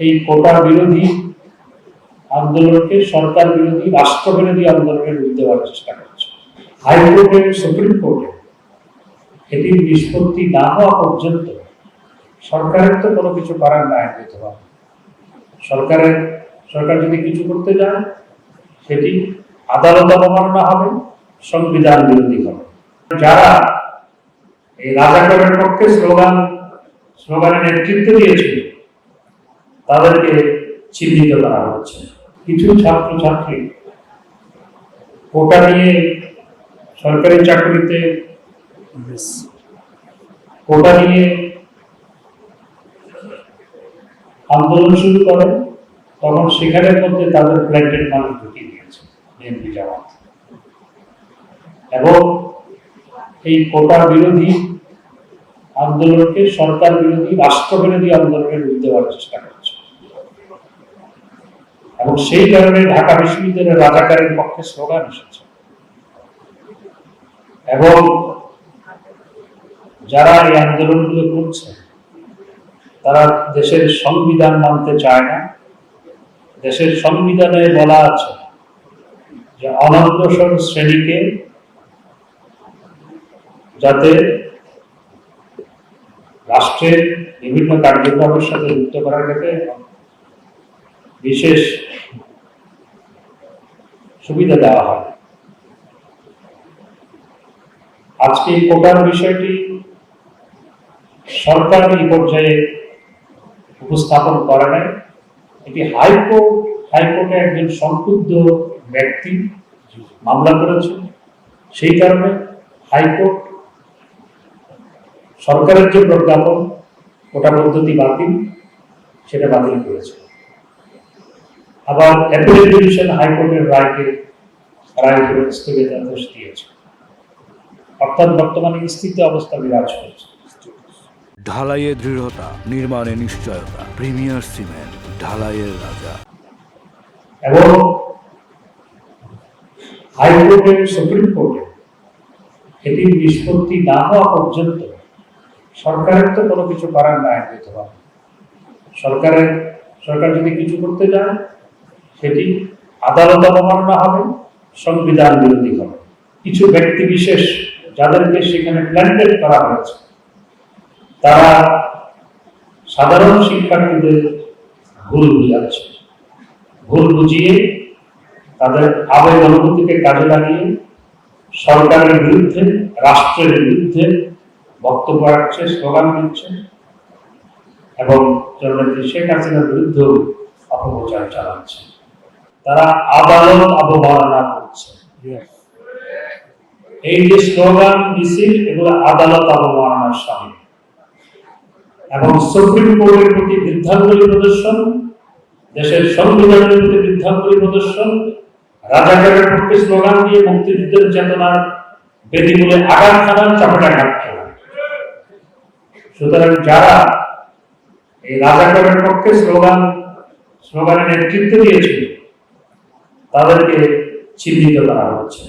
এই কোটা বিরোধী আন্দোলনকে সরকার বিরোধী, রাষ্ট্র বিরোধী আন্দোলনের রূপ দেওয়ার চেষ্টা করছে। হাইকোর্টের সুপ্রিম কোর্টে এটির নিষ্পত্তি না হওয়া পর্যন্ত সরকারের তো কোনো কিছু করার নাই আইনগতভাবে সরকারের, সরকার যদি কিছু করতে যায় সেটি আদালত অবমাননা হবে, সংবিধান বিরোধী হবে। যারা এই রাজাকারের পক্ষে স্লোগান, স্লোগানের নেতৃত্ব দিয়েছিল তাদেরকে চিহ্নিত করা হচ্ছে। কিছু ছাত্রছাত্রী কোটা নিয়ে সরকারি চাকরিতে কোটা নিয়ে আন্দোলন শুরু করে তখন সেখানের মধ্যে তাদের প্ল্যান্টেড মানুষ ঢুকিয়ে দিয়েছে বিএনপি জামাত। এবং এই কোটা বিরোধী আন্দোলনকে সরকার বিরোধী রাষ্ট্র বিরোধী আন্দোলনের রূপ দেওয়ার চেষ্টা করছে। এবং সেই কারণে ঢাকা বিশ্ববিদ্যালয়ের রাজাকারের পক্ষে স্লোগান এসেছে। এবং যারা এই আন্দোলনগুলো করছে, তারা দেশের সংবিধান মানতে চায় না। দেশের সংবিধানে বলা আছে যে অনগ্রসর শ্রেণীকে যাতে রাষ্ট্রের বিভিন্ন কার্যক্রমের সাথে যুক্ত করা গেছে বিশেষ সুবিধা দেওয়া হয়। আজকে কোটার বিষয়টি সরকার এই পর্যায়ে উপস্থাপন করে নাই। এটি হাইকোর্ট, হাইকোর্টে একজন সংক্ষুব্ধ ব্যক্তি মামলা করেছে সেই কারণে হাইকোর্ট সরকারের যে প্রজ্ঞাপন, ওটা পদ্ধতি বাতিল, সেটা বাতিল করেছে। আবার অ্যাপিলেট ডিভিশন হাইকোর্টের রায়কে রায় করে স্থগিতাদেশ দিয়েছে। অর্থাৎ বর্তমানে স্থিতি অবস্থা বিরাজ করছে। ঢালাইয়ে দৃঢ়তা নির্মাণে নিশ্চয়তা প্রিমিয়ার সিমেন্ট ঢালাইয়ের রাজা। এবং হাইকোর্টের সুপ্রিম কোর্টে এটির নিষ্পত্তি না হওয়া পর্যন্ত সরকারের তো কোনো কিছু করার নাই আইনগতভাবে সরকারের সরকার যদি কিছু করতে যায় সেটি আদালত অবমাননা হবে, সংবিধান বিরোধী হবে। কিছু ব্যক্তি বিশেষ যাদেরকে সেখানে প্ল্যান্টেড করা হয়েছে, তারা সাধারণ শিক্ষার্থীদের ভুল বুঝাচ্ছে। ভুল বুঝিয়ে তাদের আবেগ অনুভূতিকে কাজে লাগিয়ে সরকারের বিরুদ্ধে, রাষ্ট্রের বিরুদ্ধে বক্তব্য রাখছে, স্লোগান দিচ্ছে এবং জননেত্রী শেখ হাসিনার বিরুদ্ধেও অপপ্রচার চালাচ্ছে। তারা আদালত অবমাননা করছে। এই যে স্লোগান মিছিল এগুলো আদালত অবমাননার সামিল এবং সুপ্রিম কোর্টের প্রতি বৃদ্ধাঙ্গুলি প্রদর্শন দেশের সংবিধানের প্রতি বৃদ্ধাঙ্গুলি প্রদর্শন রাজাকারের পক্ষে স্লোগান দিয়ে মুক্তিযুদ্ধের চেতনার বেদিমূলে আঘাত খানার চাপটা আঘাত সুতরাং যারা এই রাজাকারের পক্ষে স্লোগান স্লোগানের নেতৃত্ব দিয়েছিল তাদেরকে চিহ্নিত করা হচ্ছে